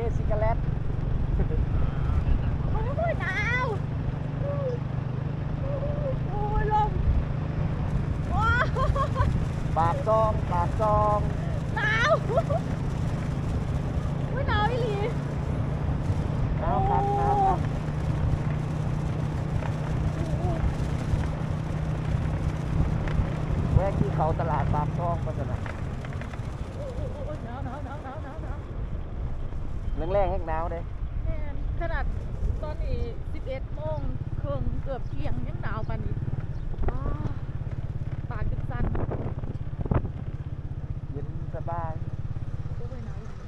เมซิกาแลนด์โอ้ยหนาวโอ้ยลมว้าวปากซองปากซอง หนาวอุ้ยหนาวอีหลี หนาวครับหนาวครับแวะที่เขาตลาดปากซองก็จะนะ โอ้โหหนาวหนาวหนาวหนาวหนาวหนาว แรงๆให้หนาวเด้ แม่นขนาดตอนนี้ 11โมงครึ่งเกือบเที่ยงยังหนาวปานนี้อ้าปากจนสั่น เย็นสบาย โอ้ยหนาวอีหลี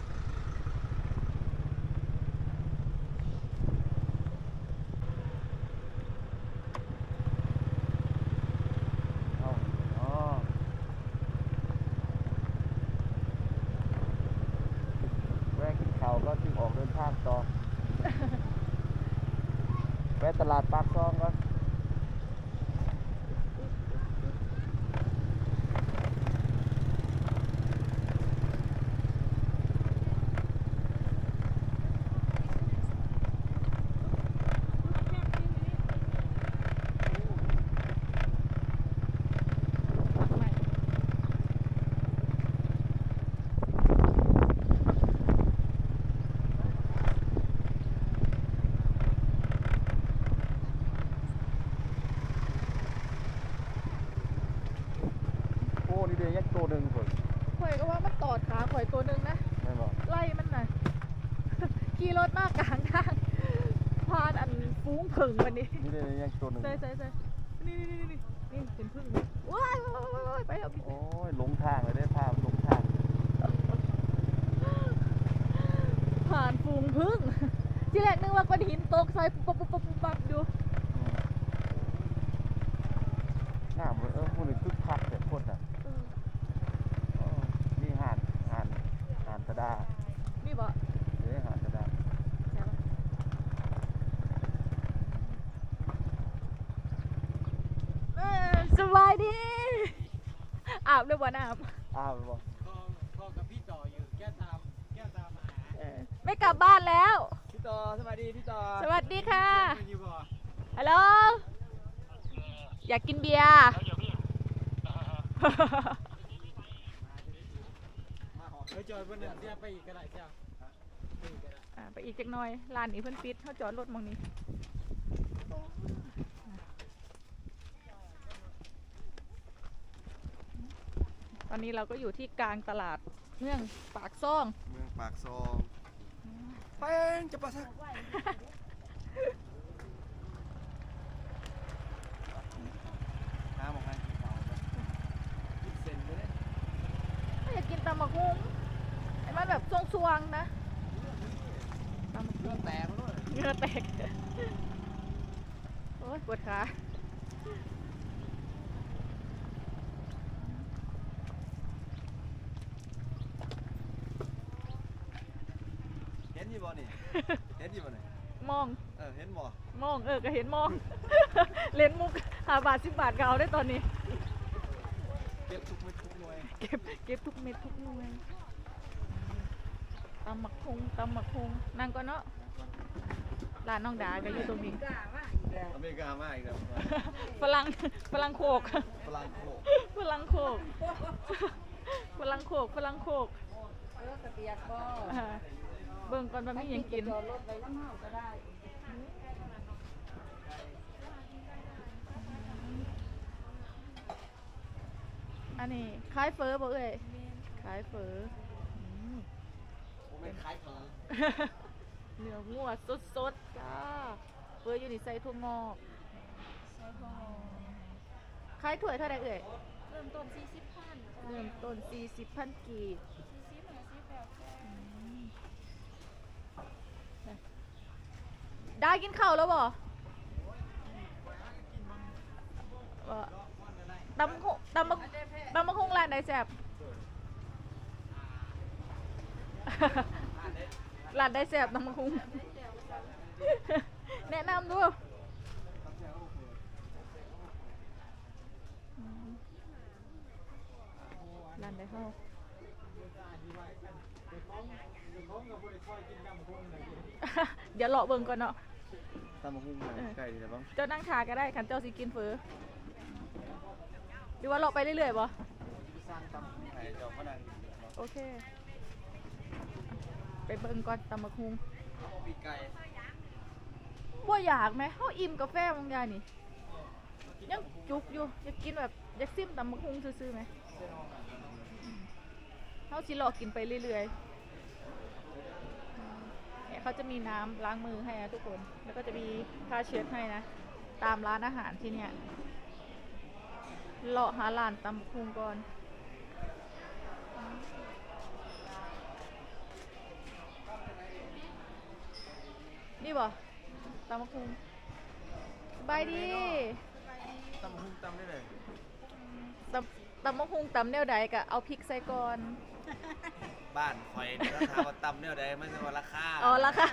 เอาอ๋อแวะกินข้าวก็ จึงออกเดินทางต่อ แวะตลาดปากซองก่อน ไม่ โอ้นี่เดียวยักษ์ตัวหนึ่งคน ข่อยก็ว่ามันตอดขาข่อยตัวหนึงนะ ไม่บอก ไล่มันน่ะ ขี่รถมากกลางทางพานอันฟุ้ งผึ่งวันนี้นี่เดียวยักษ์ตัวหนึ่งใช่ใช่ใช่นี่นี่นี่นี่นี่เป็นพึ่งเลยว้ายว้ายว้ายว้ายไปเอาพี่โอ้ยหลงทางเลยได้พาหลงทาง ผ่านฝูงพึ่งทีแรกนึกว่าก้อนหินตกใส่ปุ๊บปุ๊บปุ๊บปุ๊บปั๊บดู อืมน้ำเลยเออพวกนี้คึกคักแต่คนอะ เออ อ๋อนี่ห่านห่านห่านตะดา นี่บ่ เด้ห่านตะดา ใช่ปะเออสบายดี อา บด้วยบ่น้ำอ้าวบอกพ่อพ่อกับพี่ต่ออยู่แก้วตามแก้วตามมาหาเออไม่กลับบ้านแล้ว พี่ต่อสวัสดีพี่ต่อสวัสดีค่ะเป็นอยู่บ่ฮัลโหลอยากกินเบียร์ มาหอเฮ้ยจอยเพิ่นน่ะเสียไปอีกก็ได้เจ้าไปอีกก็ได้อ่าไปอีกจักหน่อยร้านนี้เพิ่นปิดเขาจอดรถหมองนี้ ตอนนี้เราก็อยู่ที่กลางตลาดเมืองปากซ่อง เมืองปากซองแป้งจะปะทักน้ำออกให้กินข้าวไป กินเส้นไปเลย อยากกินตำมะฮุ้งไอ้มันแบบสวงๆนะตำมะ เค ฮุ้ รื่อง งแตกแล้วด้วย เหงื่อแตก โอ้ยปวดขา เห็น อยู่บ่นี่ เห็นอยู่บ่นี่มอง เออเห็นบ่มอง เออ ก็เห็นมอง เล่นมุกหาบาทสิบบาทก็เอาได้ตอนนี้ เก็บทุกเม็ดทุกหน่วยเก็บ เก็บทุกเม็ดทุกหน่วยตำหมักคงตำหมักคงนั่งก็เนาะ ร้านน้องดาก็อยู่ตรงนี้ อเมริกามาอีกแล้วฝรั่ง ฝรั่งโขก ฝรั่งโขกฝรั่งโขกฝรั่งโขกฝรั่งโขกเออกระเปียกบ่อ่า เบิ่งก่อนว่ามีหยังกิน จอดรถไว้น้ำเฮาก็ได้อันนี้ขายเฟอบ่เอ่ยขายเฟออืมไม่คล้ายเผลอเนื้องัวสดๆจ้าเฟออยู่นี่ใส่ถั่วงอกใช่พ่อขายถ้วเท่าไหร่เอ่ยเริ่มต้น40พันเริ่มต้น40พันกีบ40 50แล้วแต่ ได้กินข้าวแล้วบ่บ่ตำคุตำมะตำมะคุงร้านไหนแซ่บร้านได้แซ่บตำมะคุงแนะนำดูอืมร้านได้เข้าผมกับบริค่อยกินน้ำพุ่งเลยเดี๋ยวเลาะเบิ่งก่อนเนาะ ตำมะฮุ่งไก่ดีแต่บ้างเจ้านั่งทาก็ได้คันเจ้าสิกินเฟอหรือว่าเลาไปเรื่อยๆบ่สร้างตำมะฮุ่งไก่เจ้าก็ดังโอเค ไปเบิ่งก่อนตำบักฮุงปีไก่บ่อยากไหมเฮาอิ่มกาแฟบางอย่างนี่ยังจุกอยู่อยากกินแบบอยากซิมตำบักฮุงซื่อๆไหมเฮาสิรอกินไปเรื่อยๆ เนี่ยเขาจะมีน้ำล้างมือให้นะทุกคน แล้วก็จะมีผ้าเช็ดให้นะ ตามร้านอาหารที่เนี่ยเลาะหาร้านตำบักฮุงก่อนนี่บ่ตำบักฮุงสบายดีตำมะฮุ่งตำได้เลยตำตำบักฮุงตำแนวใดกะเอาพริกใส่ก่อน บ้านคอยนี่ราคาว่าตำเนี่ยใดไม่ใช่ว่าราคาอ๋อราคา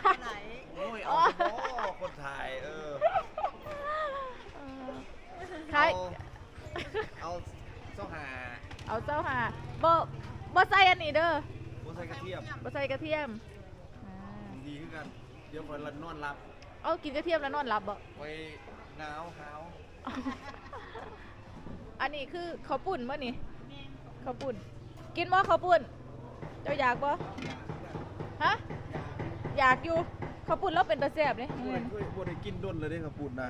โอ้ยเอาโอ้คนไทยเออเออขายเอาเจ้าหาเอาเจ้าหาบ่บ่ใส่อันนี้เด้อบัวใส่กระเทียมบ่ใส่กระเทียมอ่าดีขึ้นกัน เดี๋ยวคนละนอนรับเอากินกระเทียมแล้วนอนหลับบ่ไว้หนาวหาวอันนี้คือข้าวปุ้นบ่นี่ข้าวปุ้นกินบ่ข้าวปุ้นเจ้าอยากบ่ฮะ อยากอยู่ข้าวปุ้นแล้วเป็นตาแซ่บเด้บัวได้บัวได้กินด้นเลยเด้ครับปุ่นนะ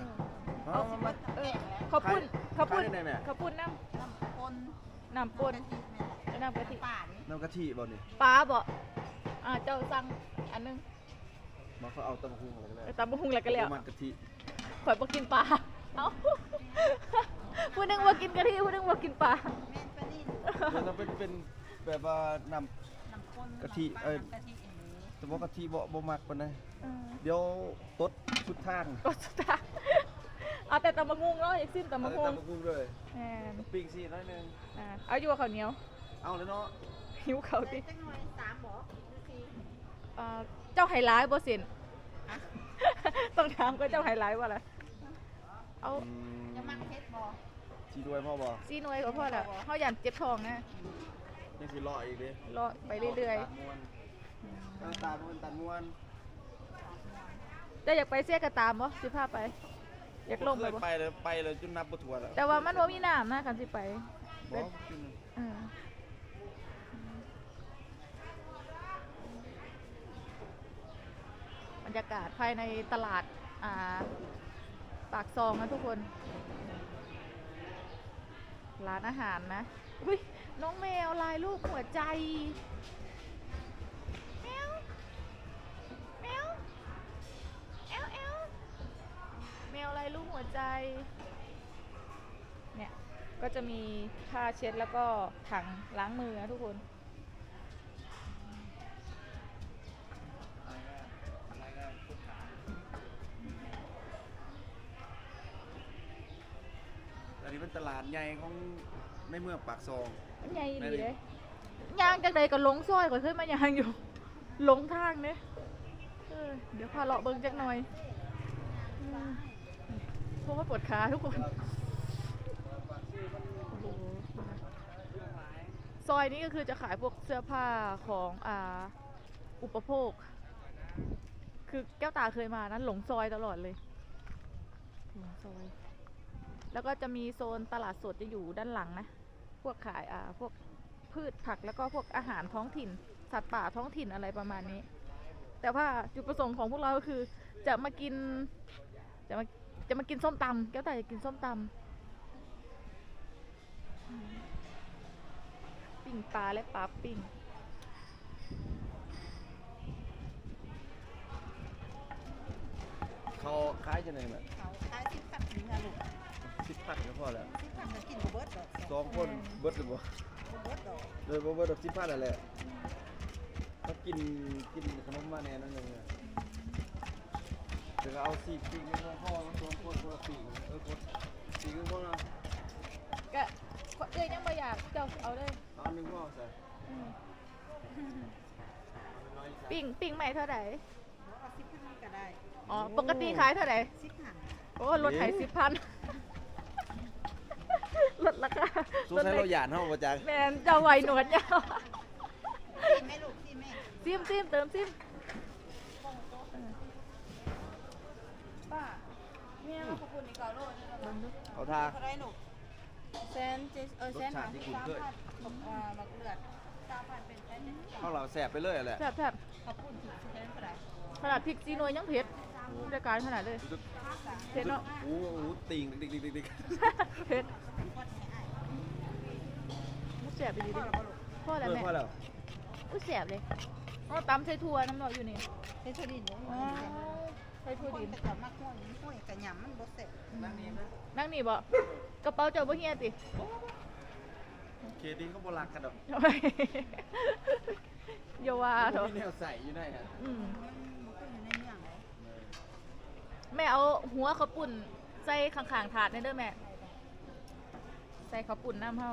เอาเอามาเออข้าวปุ้นข้าวปุ้นขายได้ไหนแม่ข้าวปุ้นน้น้ำปนำน้ำป่น น้ำกะทิ ป่านี่น้ำกะทิบ่นี่ปลาบ่อ่าเจ้าสั่งอันหนึงมาเขาเอาตำมะฮุ่งอะไรก็ได้เออตำบักหุ่งแล้วก็แล้ว มันกะทิข่อยบ่กินปลา เอ้าผู้หนึงบ่กินกะทิผู้หนึงบ่กินปลา แม่นปลานิ่นเดี๋ยวจะเป็นเป็นแบบว่านำ น้ำปนกะทิเอ้ยน้ำกะทิอย่างนี้แต่ว่ากะทิบ่บ่มักปานใดเออเดี๋ยวตดชุดทางก็สุดท้ายเอาแต่ตำบักหุ่งเนาะอยากซิมตำบักหุ่งตำมะฮุ่งเลยแม่นปิ้งสิน้อยหนึงอ่าเอาอยู่กับข้าวเหนียวเอาเลยเนาะหิวข้าวติจังหน่อยสามบ่หรือสี่อ่าเจ้าไฮไลท์บ่เสินต้องถามก็เจ้าไฮไลท์ว่าล่ะเอาอืมจะมักเฮ็ดบ่สิด้วยพ่อบ่ ซีหน่วยก็พอแล้วเฮายันเจ็บท้องนะ ยังสิรออีกเด้รอไปเรื่อยตัดมวนตัดตามวนตัดมวนๆแต่อยากไปเสียกระตามบ่สิพาไป อยากลงไปเคยบ่ไปเลยไปเลยจนนับบ่ถ้วนแล้วแต่ว่ามันบ่มีน้ำนะคันสิไปบ่เออบรรยากาศภายในตลาดอ่าปากซองนะทุกคน ร้านอาหารนะ อุ้ย น้องแมวลายรูปหัวใจ แมว แมว แอลแอลแมวลายรูปหัวใจ เนี่ย ก็จะมีผ้าเช็ดแล้วก็ถังล้างมือนะทุกคนอันนี้เป็นตลาดใหญ่ของในเมืองปากซอง มันใหญ่แม่ดีนดิเลยยางจากใดก็หลงซอยก็เคยมายางอยู่หลงทางเนี่ยเออเดี๋ยวพาเลาะเบิ่งจักหน่อยอืมเพราะว่าปวดขาทุกคนโอ้โหซอยนี้ก็คือจะขายพวกเสื้อผ้าของอ่าอุปโภค คือแก้วตาเคยมานั้นหลงซอยตลอดเลยหลงซอย แล้วก็จะมีโซนตลาดสดจะอยู่ด้านหลังนะ พวกขายอ่าพวกพืชผักแล้วก็พวกอาหารท้องถิ่น สัตว์ป่าท้องถิ่นอะไรประมาณนี้ แต่ว่าจุดประสงค์ของพวกเราก็คือ จะมากิน จะมาจะมากินส้มตำแก้วแต่จะกินส้มตำอืมปิ้งปลาและปลาปิ้งเขาขายจังได๋แม่เขาขายสิบพันถึงอะลูก 10พันก็พอแล้วสิบพันก็กินบ่เบิดดอกสองคนเบิดหรือบ่บ่เบิดดอกเลยบ่เบิดดอก10พันนั่นแหละก็กินกินขนมมาแน่นั่นนึงเนี่ยแต่ก็เอาสีปีกในห้องห้องสองคนคนละปีกเออคนปีกนึงคนละก็เอ้ยยังไม่อยากเจ้าเอาเลยเอาหนึงพ่อใส่อืมปิ้งปิ้งใหม่เท่าไหร่เอาสิบพันก็ได้ อ๋อ ปกติขายเท่าไหร่สิบพันโอ้ลดไถสิบพัน ลดราคาสงสัยเราหยานเฮาบ่จักแมนเจะไหวหนวดยาวที่แม่ลูกที่แม่สซิมซิมเติมซิมป้าเนี่ยเราขอบคุณอีกเก่าโลดนี่เราเบิ่งดูเขาทา เขาได้หนูแซนเจเออแซนหาที่สามพันผมอ่ามักเลือดสามพันเป็นแซนเจ็ดสิบข้าวเราแสบไปเลยแหละแซ่บแซ่บขอบคุณถึงแซนเท่าไหร่ขนาดพริกจีนวยยังเผ็ดบรรยากาศขนาดเลยเผ็ดเนาะโอ้โหติ่งดิกดิกดิกดิกเผ็ดมุก แสบไปดีดิพ่อเอแล้วอแม่พอแล้วอุ้ยแสบเลยอ๋อตำใส่ถั่วน้ำหน่อยอยู่นี่เฮ็ดเท่าดินเนาะอ๋อใส่ถั่วคนดินแต่ก่อนมากห้วยห้วยกระหยำมันบ่เสร็จนั่งนี่นะนั่งนี่บ่กระเป๋าเจ้าบ่เฮียติเคดีเขาโบราณกันดอกอย่าว่าเถอะมีแนวใส่อยู่ในฮะอืมมันก็อยู่ในเมืองเลยแม่เอาหัวข้าวปุ่นใส่ข้างๆถาดนี่เด้อแม่ ใส่ข้าวปุ่นน้ำเฮา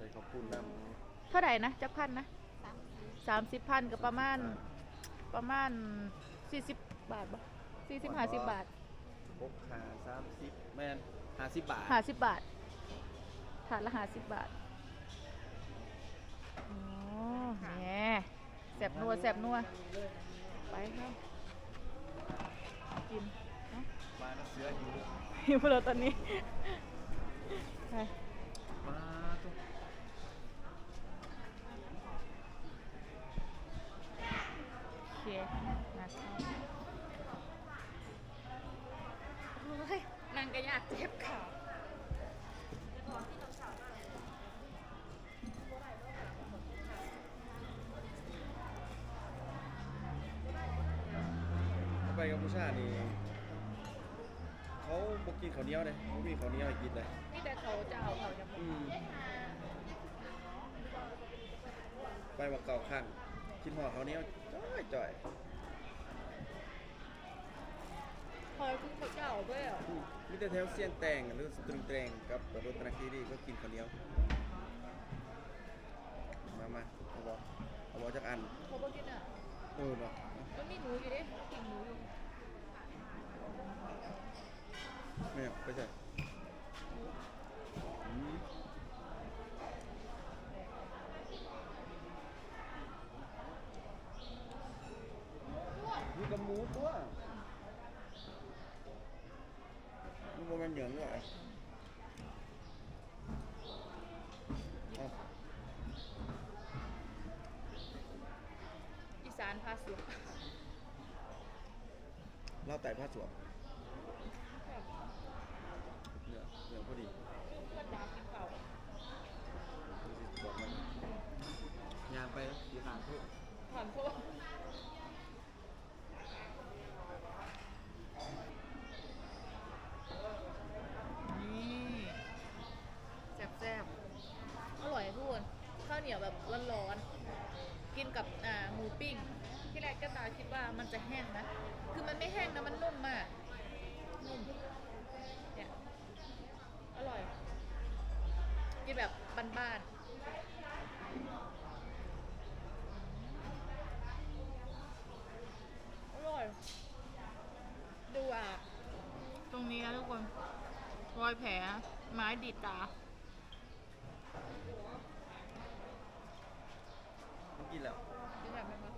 ใส่ข้าวปุ้นน้เท่าไหร่นะจักพันนะสามสิบพันก็ประมาณประมาณสี่สิบบาทบ่สี่สิบห้าสิบบาทำหกขาสามสิบแมนห้าสิบบาทห้าสิบบาทถาดละห้าสิบบาทอ๋อแหมแสบนัวแสบนัวไปครับกินเนาะมาแล้วเสืออยู่ หิวแล้วตอนนี้ ไป มาตุ๊ก โอเคมาเข้าโอ้ยนางก็อยากเจ็บขาถ้าไปกัมพูชานี่เขาบอกกินข้าวเหนียวเลยเขามีข้าวเหนียวให้กินเลยนี่แต่เขาจะเอาเขาจะบอกอืมไปว่าเก่าข้างกินห่อข้าวเหนียวจ้ อยจ่อยคอยคุณเขาจะเอาด้วยเหรออืมมีแต่แถวเสียนแตงหรือสตรึงแตงกับรถตะคีรีก็กินข้าวเหนียว มามาเอาบอกเอาบอกจากอันเขาบอกกินอะเออเนาะก็มีหนูอยู่ดิกินหนูอยู่ ไม่เอาไปใส่อืมนี่กับหมูตัวมันบ่แมันเหยืองด้วยเอา อีสานพาสุก เล่าไต่ผ้าสวมเนือเนือพอดีก็ดากินเผาบอกมันยางไปดีทางเพื่อนโทษนี่แซ่บๆ อร่อยทุกคนข้าวเหนียวแบบร้อนๆ กินกับอ่าหมูปิ้ง ที่แรกก็ตาคิดว่ามันจะแห้งนะ คือมันไม่แห้งนะมันนุ่มมากนุ่มเนี่ยอร่อยกินแบบบ้านๆอร่อย ดูอะ ตรงนี้นะทุกคนรอยแผลไม้ดีดตา ต้องกินแล้ว ดูแบบไหมคะ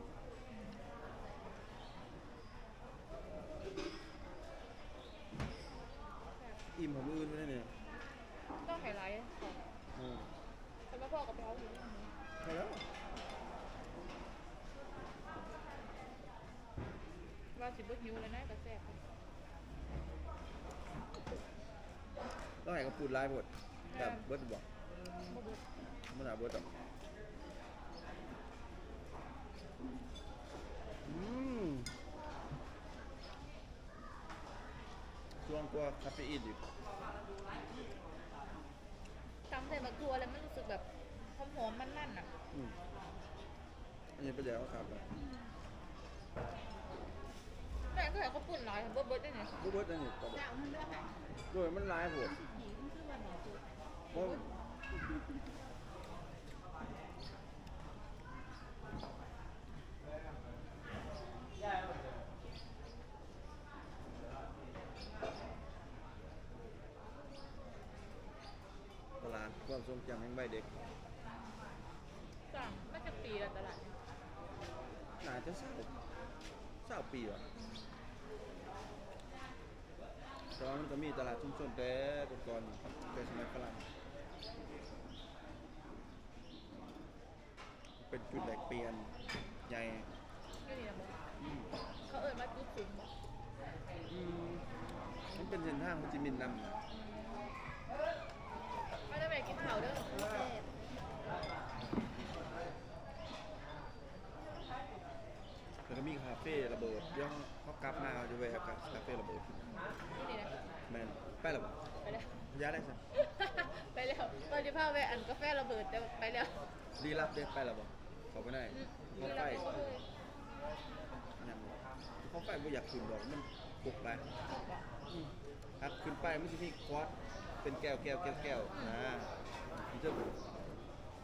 อิ่มของมืออื่นไม่ได้เนี่ย ต้องไฮไลท์ค่ะ อืม แต่ว่าพ่อกับเราอยู่ ไปแล้ว ว่า สิบหิวเลยนะกระแสบต้องให้กับปูดลายบดแบบเบิร์ดบอกบ่เบิดมันหาเบิร์ดหรอกอืมช่วงกว่าคาเฟอีนอีกตำใส่มะกรัวแล้วมันรู้สึกแบบหอมหอมๆมันนั่นๆอะอืมอันนี้เป็นแล้วครับ แต่ก็เห็นเขาปุ่นหลายเบิดเบิดได้ไงบูเบิร์ดอันนี้ต่อไปจะเอามันเลือกให้ด้วยมันลายผมผีมันคือว่าหนอคือเพราะตลาดความทรงจำแห่งใบเด็กสั่งไม่จะปีละตลาดจะเศร้าเศร้าปีว่ะ ต่ว่ามันก็มีตลาดชุมชนแต่ก่อนๆเป็นสมัยฝรั่งเป็นจุดแหลกเปลี่ยนใหญ่อยู่นี่นะบอกอืมเขาเอ่ยว่าจุดสูงบอกอืมมันเป็นเส้นทางโฮจิมินห์นำนะไม่ได้ไปกินข้าวเด้อแล้วก็มีคาเฟ่ระเบิดเดี๋ยวเขากลับมาเอาจะไปกับคาเฟ่ระเบิดที่นี่นะ แมนไปหรอไปแล้ว ย้ายได้สิไปแล้วตอนที่พาไปอันกาแฟระเบิดแต่ไปแล้วรีรับเด็ไปหรอเขาไปไหนอืมเขาไปยังเขาไปไม่อยากขึ้นดอกมันปลุกไปครับขึ้นไปมันจะมีควอตเป็นแก้วแก้วแก้วแก้วนะมันจะ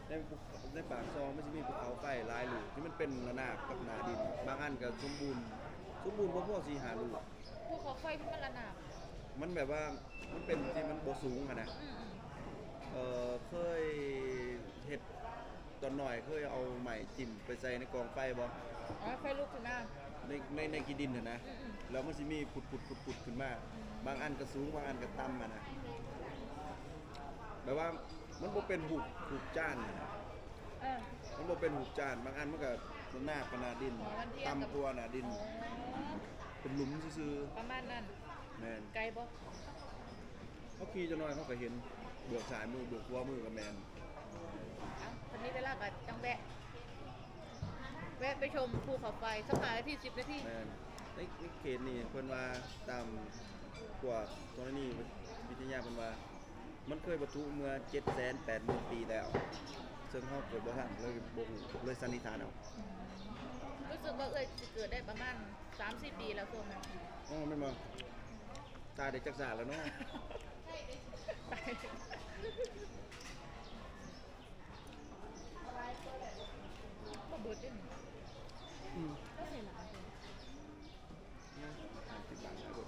ในภูในปากซองมันจะมีภูเขาไฟหลายลูกที่มันเป็นระนาบกับหนาดิน บางอันก็สมบูรณ์สมบูรณ์เพราะพวกสีหาลูกภูเขาไฟที่มันระนาบ มันแบบว่ามันเป็นที่มันโบสูงอะนะอืมอืมเออเคยเห็ดตอนหน่อยเคยเอาใหม่จิ้มไปใส่ในกองไฟบ่อ๋อไฟลุกขึ้นมาในในในกีดินเห็นนะอืมอืมแล้วมันสิมีปุดปุดปุดปุดขึ้นมา บางอันก็สูงบางอันก็ต่ำอะนะแบบว่ามันบ่เป็นหุบหุบจ้านอะนะเออมันบ่เป็นหุบจ้าน บางอันมันก็หน้ากับหนาดินอ๋อมันเทียบกับต่ำตัวหนาดินอ๋อเป็นหลุมซื่อประมาณนั้นๆ แม่นไกลบ่เขาขี่จะน้อยเขาก็เห็นเบือกสายมือเบือกหัวมือกับแมนเอ้าตอนนี้เวลาก็จังแวะ แวะไปชมภูเขาไฟสักหานาทีสิบนาทีแมนในในเขตนี่เพิ่นว่าตามกว่าตอนนี้วิทยาเพิ่นว่า มันเคยบรรทุเมื่อ7 8 0 0 0 0ปีแล้ว ซึ่งเฮาเกิดบ่ทันเลยบ่ฮู้เลยสันนิษฐานเอารู้สึกว่าเอ้ยสิเกิดได้ประมาณ3-4ปีแล้วช่วงนั้นอ๋อแม่นบ่ ตายได้จักษาแล้วเนาะบ่เบิดเด้นี่อืมก็ใส่หลายเลยนะบาทแล้วก็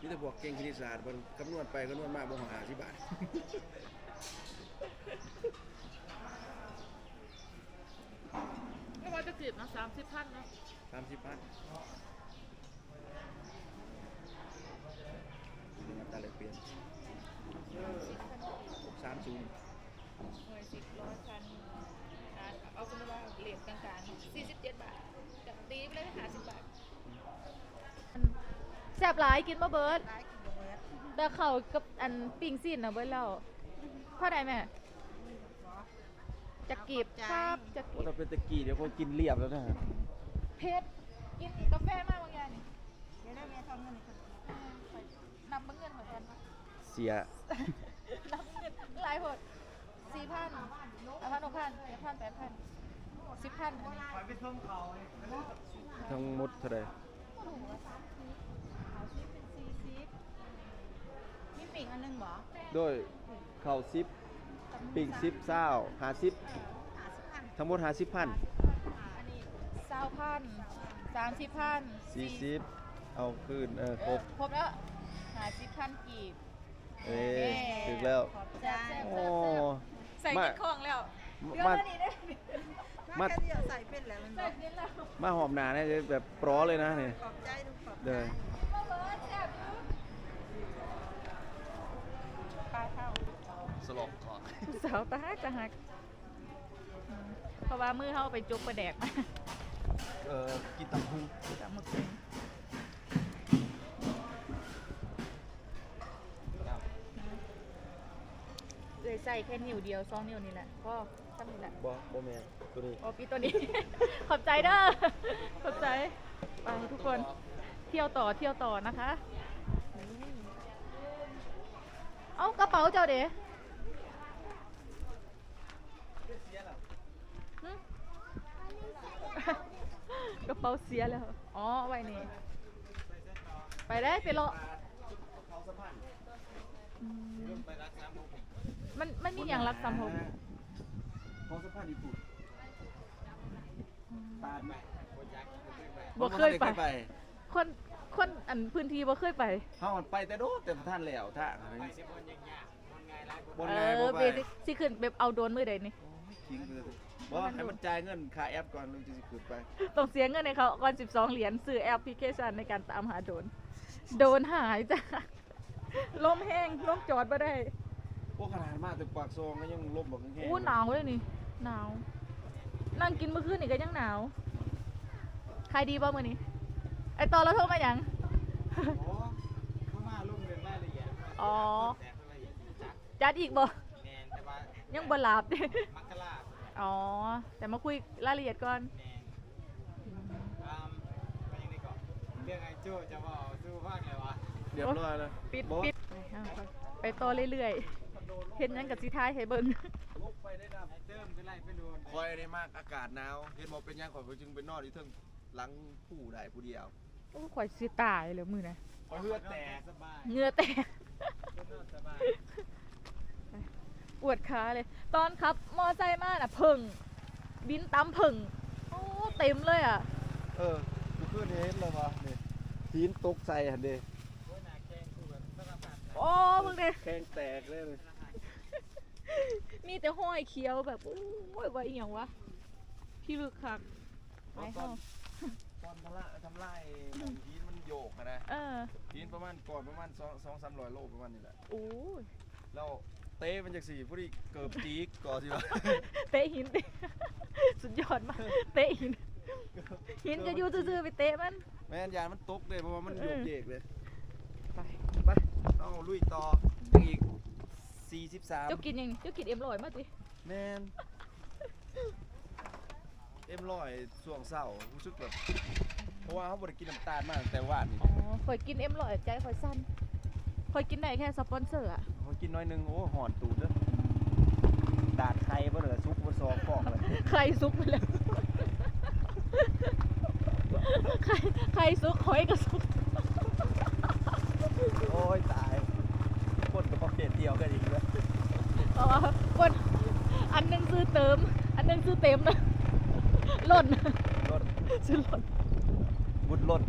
มีแต่พวกเก่งคณิตศาสตร์เพิ่นคำนวณไปคำนวณมาบ่ฮอด50บาทไม่ว่าจะเกิดมา30พันเนาะ สามสิบพันเป็นอัตราแลกเปลี่ยนสามศูนย์หน่วยสิบร้อยพันอ่าเอาสมมติว่าเหรียญกลางๆ47บาทกับตีไปเลย50บาทแซ่บหลายกินบ่เบิดร้ายกินบ่เบิดแต่เขากับอันปิ้งซีนนะเบิ้ลแล้วเท่าไหร่แม่จะกีบครับจะกีว่าบถ้าเป็นตะกี้เดี๋ยวคนกินเรียบแล้วนะ เพชรกินกาแฟมากบางอย่างนี่เดี๋ยวได้แม่ทอนเงินให้คนนำเงินเหมือนกันเสียนำเงินหลายหดสี่พันห้าพันหกพันเจ็ดพันแปดพันสิบพันไปไปท่องเขาเลยทั้งหมดเท่าไหร่มีปิ่งอันหนึงบ่โดยเข่าซิปปิ่งซิปเศร้าหาซิปห้าสิบพันทั้งหมดหาซิปพันอัน นี้เศร้าพันสามสิบพันสี่ซิปเอาคืนเออครบครบแล้วหาสิบพันกีบเอ้ยถึงแล้วขอบใจโอ้ใส่กินของแล้วเดี๋ยวมามานี่ได้มามาแค่เดียวใส่เป็นแล้วมันใส่บ่กินแล้วมาหอมหนาเนี่ยจะแบบปลอเลยนะเนี่ยขอบใจทุกขอบใจเด้อมาเบิร์ดแซ่บอยู่ปลาเท่าสลบคอสาวตาจะหักอืมเพราะว่ามือเขาไปจุกประแดกมา เออกินตับหูจากเมื่อคืนเลยใส่แค่นิ้วเดียวสองนิ้วนี่แหละก็ทำนี่แหละบ่บ่แม่นตัวนี้โอปีตัวนี้ ขอบใจเด้อขอบใจไปทุกคนเที่ยวต่อเที่ยวต่อนะคะ เอ้ากระเป๋าเจ้าเด้หึ กระ เป๋าเสียแล้ว อ๋อไว้นี่ ไปได้ไปรอเขาสะพานอืมไปรักษาหมูมันมันมีอย่างรักสามหกเขาสะพานดีปุ่นตาดไหมคนยักษ์คนไปบ่เคยไปไป คนคนอันพื้นที่บ่เคยไปเฮามันไปแต่โดดแต่ท่านแล้วท่าไปสิบคนยังยากคนง่ายไรบนเอไงอบ่ไปเบสิสิขึ้นแบบเอาโดรนมือใดนี่กทิ้งไปเลย บอกว่าให้มันจ่ายเงินค่าแอปก่อนแล้วจะสิขึ้นไปต้องเสียเงินในเขาก่อน12 เหรียญซื้อแอปพลิเคชันในการตามหาโดน โดนหายจ้ะลมแห้งลมจอดมาได้พวกขนาดมากแต่ปากซองก็ยังลมแบบแห้งๆอู้หนาวเลยนี่ หนาว นั่งกินเมื่อคืนนี่ก็ยังหนาวใครดีบ้างมื่อนี้ ไอตอนเราโทรมาอย่างโอ้เข้ามาลุ่มเรียนรายละเอียดอ๋อแต่รายละเอียดจักจัดอีกบ่แมนแต่ว่ายังบ่หลับเด้มักกะลา อ๋อ แต่มาคุยรายละเอียดก่อน แมนอืมไปยังไงก่อนเรื่องไอ้โจ้จะบอกสู้ฟังเลยวะเรียบร้อยแล้วปิดบอกปิดไปเอาไปไปต่อเรื่อยๆเห็นหยังกับสีท้ายให้เบิ่งลบไปได้ดับไอ้เติมไปไล่ไปโดนคอยได้มากอากาศหนาวเห็นบอกเป็นหยังข่อยก็จึงไปนอนอยู่เทึงหลังผู้ได้ผู้เดียวโอ้ข่อยสิตายเลยมือนะคอยเฮือแตกสบายเหงื่อแตกนอนสบาย ปวดขาเลย ตอนขับมอไซค์มาน่ะผึ่งบินตำผึ่งโอ้เต็มเลยอะ เออกูขึ้นเห็นแล้ววะนี่ทีนตกใส่หันเด้โอ้ยหนาแกงคือแบบสารพัดโอ้มึงเนี่ยแข้งแตกเลยเลยมีแต่ห้อยเขียวแบบโอ้ยว่าอีหยังวะพี่ลึกคักไปตอเฮานตอนทำลายทำลายทีนมันโยกอะนะเออทีนประมาณก่อนประมาณสองสองสามร้อยโลประมาณนี้แหละ โอ้ยแล้ว เต้มันจากสี่ผู้ที่เกิบจีกก่อนสิวะเตะหิน สุดยอดมาก เตะหิน หินจะอยู่ซื่อๆไปเตะมัน แม่นยานมันตกเลยเพราะว่ามันโยกเยกเลย ไปไปเอาลุยต่อยังอีก43เจ้ากินยังนี่เจ้ากินเอ็มลอยมาสิแมนเอ็มร้อยส่วงเศร้ารู้สึกแบบเพราะว่าเขาบริกินน้ำตาลมากแต่ว่านนี่อ๋อข่อยกินเอ็มลอยใจข่อยสั้นข่อยกินได้แค่สปอนเซอร์อะ เขากินน้อยหนึงโอ้หอนตูดเด้อดาดไข่บ่เหลือซุกบ่ซอกฟอกเลยไข่ซุกไปแล้วไข่ไข่ซุกหอยก็ซุก โอ้ยตายคนกับประเภทเดียวกันอีกแล้วเพราะว่าคนอันหนึงซื้อเติม อันหนึงซื้อเต็มนะหล่นรถซื้อหล่นบุญรถ